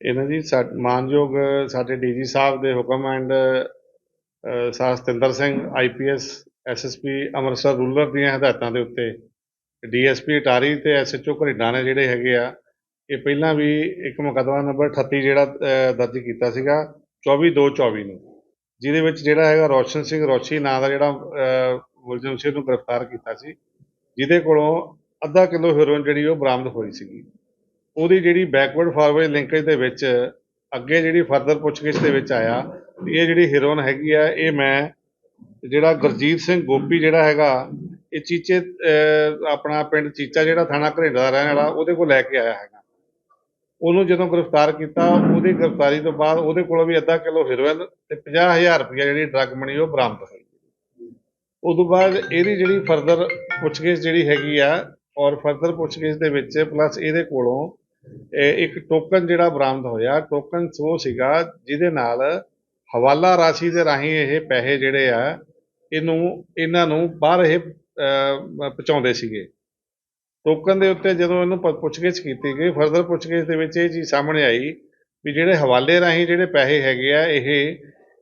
ਇਹਨਾਂ ਜੀ ਸਾ, ਮਾਨਯੋਗ ਸਾਡੇ ਡੀਜੀ ਸਾਹਿਬ ਦੇ ਹੁਕਮ and sir Satinder Singh IPS SSP Amritsar rural ਦੀਆਂ ਹਦਾਇਤਾਂ ਦੇ ਉੱਤੇ ਡੀਐਸਪੀ, ਅਟਾਰੀ ਤੇ ਐਸਐਚਓ ਘਰਿੰਡਾ ਨੇ ਜਿਹੜੇ ਹੈਗੇ ਆ, ਇਹ ਪਹਿਲਾਂ ਵੀ ਇੱਕ ਮੁਕੱਦਮਾ ਨੰਬਰ 38 ਜਿਹੜਾ ਦਰਜ ਕੀਤਾ ਸੀਗਾ 24/2/24 ਨੂੰ, ਜਿਹਦੇ ਵਿੱਚ ਜਿਹੜਾ ਹੈਗਾ ਰੋਸ਼ਨ ਸਿੰਘ ਰੋਸ਼ੀ ਨਾਂ ਦਾ ਜਿਹੜਾ ਮੁਲਜ਼ਮ ਸੀ ਉਹਨੂੰ ਗ੍ਰਿਫਤਾਰ ਕੀਤਾ ਸੀ, ਜਿਹਦੇ ਕੋਲੋਂ ਅੱਧਾ ਕਿਲੋ ਹੈਰੋਇਨ ਜਿਹੜੀ ਉਹ ਬਰਾਮਦ ਹੋਈ ਸੀਗੀ। ਉਹਦੀ ਜਿਹੜੀ ਬੈਕਵਰਡ ਫਾਰਵਰਡ ਲਿੰਕੇਜ ਦੇ ਵਿੱਚ, ਅੱਗੇ ਜਿਹੜੀ ਫਰਦਰ ਪੁੱਛਗਿੱਛ ਦੇ ਵਿੱਚ ਆਇਆ, ਇਹ ਜਿਹੜੀ ਹੀਰੋਇਨ ਹੈਗੀ ਆ, ਇਹ ਮੈਂ, ਜਿਹੜਾ ਗੁਰਜੀਤ ਸਿੰਘ ਗੋਪੀ ਜਿਹੜਾ ਹੈਗਾ, ਇਹ ਚੀਚੇ ਆਪਣਾ ਪਿੰਡ ਚੀਚਾ ਜਿਹੜਾ ਥਾਣਾ ਘਰੇਡਾ ਦਾ ਰਹਿਣ ਵਾਲਾ, ਉਹਦੇ ਕੋਲ ਲੈ ਕੇ ਆਇਆ ਹੈਗਾ। ਉਹਨੂੰ ਜਦੋਂ ਗ੍ਰਿਫਤਾਰ ਕੀਤਾ, ਉਹਦੀ ਗ੍ਰਿਫਤਾਰੀ ਤੋਂ ਬਾਅਦ ਉਹਦੇ ਕੋਲੋਂ ਵੀ ਅੱਧਾ ਕਿਲੋ ਹੀਰੋਇਨ ਤੇ 50000 ਰੁਪਇਆ ਜਿਹੜੀ ਡਰੱਗ ਮਨੀ ਉਹ ਬਰਾਮਦ ਹੋਈ। ਉਦੋਂ ਬਾਅਦ ਇਹਦੀ ਜਿਹੜੀ ਫਰਦਰ ਪੁੱਛਗਿੱਛ ਜਿਹੜੀ ਹੈਗੀ ਆ, ਔਰ ਫਰਦਰ ਪੁੱਛਗਿੱਛ ਦੇ ਵਿੱਚ ਪਲੱਸ ਇਹਦੇ ਕੋਲੋਂ ਇੱਕ ਟੋਕਨ ਜਿਹੜਾ ਬਰਾਮਦ ਹੋਇਆ ਟੋਕਨ ਉਹ ਸੀਗਾ ਜਿਹਦੇ ਨਾਲ ਹਵਾਲਾ ਰਾਸ਼ੀ ਦੇ ਰਾਹੀਂ ਇਹ ਪੈਸੇ ਜਿਹੜੇ ਆ, ਇਹਨੂੰ, ਇਹਨਾਂ ਨੂੰ ਬਾਹਰ ਇਹ ਪਹੁੰਚਾਉਂਦੇ ਸੀਗੇ। ਟੋਕਨ ਦੇ ਉੱਤੇ ਜਦੋਂ ਇਹਨੂੰ ਪ- ਪੁੱਛਗਿੱਛ ਕੀਤੀ ਗਈ ਫਰਦਰ ਪੁੱਛਗਿੱਛ ਦੇ ਵਿੱਚ ਇਹ ਚੀਜ਼ ਸਾਹਮਣੇ ਆਈ ਵੀ ਜਿਹੜੇ ਹਵਾਲੇ ਰਾਹੀਂ ਜਿਹੜੇ ਪੈਸੇ ਹੈਗੇ ਆ, ਇਹ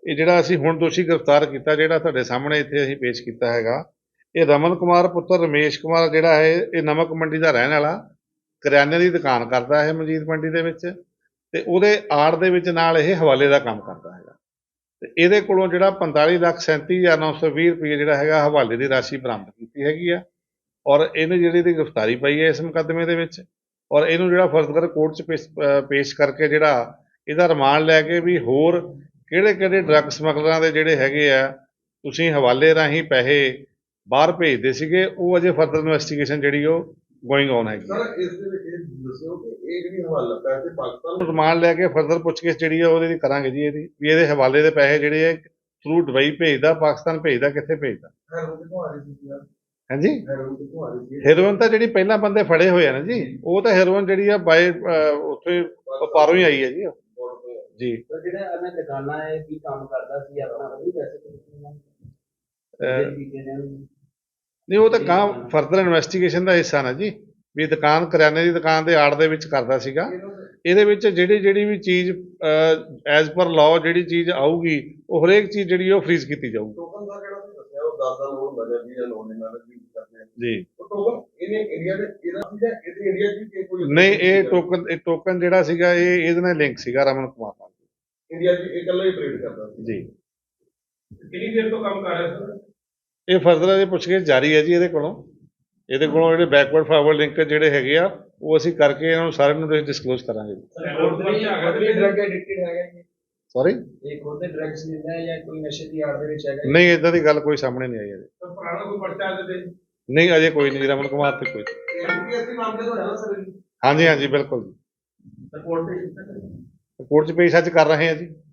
ਇਹ ਜਿਹੜਾ ਅਸੀਂ ਹੁਣ ਦੋਸ਼ੀ ਗ੍ਰਿਫਤਾਰ ਕੀਤਾ, ਜਿਹੜਾ ਤੁਹਾਡੇ ਸਾਹਮਣੇ ਇੱਥੇ ਅਸੀਂ ਪੇਸ਼ ਕੀਤਾ ਹੈਗਾ, ਇਹ ਰਮਨ ਕੁਮਾਰ ਪੁੱਤਰ, ਰਮੇਸ਼ ਕੁਮਾਰ ਜਿਹੜਾ ਹੈ, ਇਹ ਨਮਕ ਮੰਡੀ ਦਾ ਰਹਿਣ ਵਾਲਾ। ਕਰਿਆਨੇ ਦੀ ਦੁਕਾਨ ਕਰਦਾ ਹੈ ਮਜੀਦ ਮੰਡੀ ਦੇ ਵਿੱਚ ਤੇ ਉਹਦੇ ਆੜ ਦੇ ਵਿੱਚ ਨਾਲ ਇਹ ਹਵਾਲੇ ਦਾ ਕੰਮ ਕਰਦਾ ਹੈਗਾ। ਤੇ ਇਹਦੇ ਕੋਲੋਂ ਜਿਹੜਾ 45 ਲੱਖ 37920 ਰੁਪਏ ਜਿਹੜਾ ਹੈਗਾ ਹਵਾਲੇ ਦੀ ਰਾਸ਼ੀ ਬਰਾਮਦ ਕੀਤੀ ਹੈਗੀ ਆ ਔਰ ਇਹਨੇ ਜਿਹੜੀ ਦੀ ਗ੍ਰਿਫਤਾਰੀ ਪਈ ਹੈ ਇਸ ਮੁਕੱਦਮੇ ਦੇ ਵਿੱਚ ਔਰ ਇਹਨੂੰ ਜਿਹੜਾ ਫਰਦਰ ਕੋਰਟ 'ਚ ਪੇਸ਼ ਪੇਸ਼ ਕਰਕੇ ਜਿਹੜਾ ਇਹਦਾ ਰਿਮਾਂਡ ਲੈ ਕੇ ਵੀ ਹੋਰ ਕਿਹੜੇ ਕਿਹੜੇ ਡਰੱਗ ਸਮਗਲਰਾਂ ਦੇ ਜਿਹੜੇ ਹੈਗੇ ਆ, ਤੁਸੀਂ ਹਵਾਲੇ ਰਾਹੀਂ ਪੈਸੇ ਬਾਹਰ ਭੇਜਦੇ ਸੀਗੇ, ਉਹ ਅਜੇ ਫਰਦਰ ਇਨਵੈਸਟੀਗੇਸ਼ਨ ਜਿਹੜੀ ਉਹ ਗੋਇੰਗ ਔਨ ਹੈਗੀ। ਸਰ ਇਸ ਦੇ ਵਿੱਚ ਇਹ ਦੱਸਿਓ ਕਿ ਇਹ ਜਿਹੜੀ ਹਵਾਲਾ ਪੈਸੇ ਪਾਕਿਸਤਾਨ ਰਿਮਾਂਡ ਲੈ ਕੇ ਫਰਦਰ ਪੁੱਛਗਿੱਛ ਜਿਹੜੀ ਆ ਉਹਦੇ ਦੀ ਕਰਾਂਗੇ ਜੀ ਇਹਦੀ। ਵੀ ਇਹਦੇ ਹਵਾਲੇ ਦੇ ਪੈਸੇ ਜਿਹੜੇ ਆ ਥਰੂ ਦੁਬਈ ਭੇਜਦਾ ਪਾਕਿਸਤਾਨ ਭੇਜਦਾ ਕਿੱਥੇ ਭੇਜਦਾ? ਹੈਰੋਨ ਕਿੱਥੋਂ ਆ ਰਹੀ ਸੀ ਯਾਰ? ਹਾਂਜੀ? ਹੈਰੋਨ ਕਿੱਥੋਂ ਆ ਰਹੀ ਸੀ? ਹੈਰੋਇਨ ਤਾਂ ਜਿਹੜੀ ਪਹਿਲਾਂ ਬੰਦੇ ਫੜੇ ਹੋਏ ਆ ਨਾ ਜੀ ਉਹ ਤਾਂ ਹੈਰੋਇਨ ਜਿਹੜੀ ਆ ਬਾਏ ਉੱਥੇ ਪਾਰੋਂ ਹੀ ਆਈ ਹੈ ਜੀ ਉਹ। ਜੀ। ਤੇ ਜਿਹੜਾ ਇਹਨਾਂ ਦੁਕਾਨਾਂ ਹੈ ਕੀ ਕੰਮ ਕਰਦਾ ਸੀ ਆਪਣਾ? ਉਹ ਵੀ ਵੈਸੇ ਤਾਂ ਅਹ, ਤਰੀਕੇ ਨਾਲ ਨਹੀਂ ਉਹ ਤਾਂ ਕਾਂ ਫਰਦਰ ਇਨਵੈਸਟੀਗੇਸ਼ਨ ਦਾ ਹਿੱਸਾ ਨਾ ਜੀ। ਵੀ ਦੁਕਾਨ ਕਰਿਆਨੇ ਦੀ ਦੁਕਾਨ ਦੇ ਆੜ ਦੇ ਵਿੱਚ ਕਰਦਾ ਸੀਗਾ। ਇਹਦੇ ਵਿੱਚ ਜਿਹੜੀ ਜਿਹੜੀ ਵੀ ਚੀਜ਼ ਐਜ਼ ਪਰ ਲਾਅ ਜਿਹੜੀ ਚੀਜ਼ ਆਊਗੀ ਉਹ ਹਰੇਕ ਚੀਜ਼ ਜਿਹੜੀ ਉਹ ਫ੍ਰੀਜ਼ ਕੀਤੀ ਜਾਊਗੀ। ਟੋਕਨ ਦਾ ਜਿਹੜਾ ਤੁਸੀਂ ਦੱਸਿਆ? ਉਹ 10 ਦਾ ਲੋਨ ਹੁੰਦਾ ਜਾਂ 20 ਦਾ ਲੋਨ ਇਹਨਾਂ ਦਾ ਵੀ ਕਰਦੇ ਆ। ਜੀ। ਉਹ ਟੋਕਨ ਇਹਨੇ ਇੰਡੀਆ ਦੇ ਇਹਦਾ ਸੀ ਜਾਂ ਇਹਦੇ ਇੰਡੀਆ ਦੀ ਕਿ ਕੋਈ ਨਹੀਂ ਇਹ ਟੋਕਨ ਇਹ ਟੋਕਨ ਜਿਹੜਾ ਸੀਗਾ ਇਹ ਇਹਦੇ ਨਾਲ ਲਿੰਕ ਸੀਗਾ ਰਮਨ ਕੁਮਾਰ ਨਾਲ। ਇੰਡੀਆ ਦੀ ਇਹ ਇਕੱਲਾ ਹੀ ਟ੍ਰੇਡ ਕਰਦਾ ਸੀ। ਜੀ। ਕਿੰਨੀ ਦੇਰ ਤੋਂ ਕੰਮ ਕਰ ਰਿਹਾ ਸਰ ਇਹ ਫਰਦਰ ਅਜੇ ਪੁੱਛਗਿੱਛ ਜਾਰੀ ਹੈ ਜੀ ਇਹਦੇ ਕੋਲੋਂ। ਇਹਦੇ ਕੋਲੋਂ ਜਿਹੜੇ ਬੈਕਵਰਡ ਫਾਰਵਰਡ ਲਿੰਕ ਜਿਹੜੇ ਹੈਗੇ ਆ ਉਹ ਅਸੀਂ ਕਰਕੇ ਇਹਨਾਂ ਨੂੰ ਸਾਰਿਆਂ ਨੂੰ ਡਿਸਕਲੋਜ਼ ਕਰਾਂਗੇ। ਸੌਰੀ ਇਹ ਖੁਦ ਡਰਗਸ ਲੈਂਦਾ ਹੈ ਜਾਂ ਕੋਈ ਨਸ਼ੇ ਦੀ ਆੜ ਦੇ ਵਿੱਚ ਹੈਗਾ ਨਹੀਂ ਇਦਾਂ ਦੀ ਗੱਲ ਕੋਈ ਸਾਹਮਣੇ ਨਹੀਂ ਆਈ ਅਜੇ ਪੁਰਾਣਾ ਕੋਈ ਪਰਚਾ ਦੇ ਦੇ। ਨਹੀਂ ਅਜੇ ਕੋਈ ਨਹੀਂ ਰਮਨ ਕੁਮਾਰ ਤੇ ਕੋਈ। ਐਮਪੀਐਸਸੀ ਮਾਮਲੇ ਤੋਂ ਹੈ ਨਾ ਸਰ ਹਾਂਜੀ ਹਾਂਜੀ ਬਿਲਕੁਲ ਜੀ। ਰਿਪੋਰਟ ਤੇ ਕੋਰਟ 'ਚ ਪੇਸ਼ ਅੱਜ ਕਰ ਰਹੇ ਹਾਂ ਜੀ।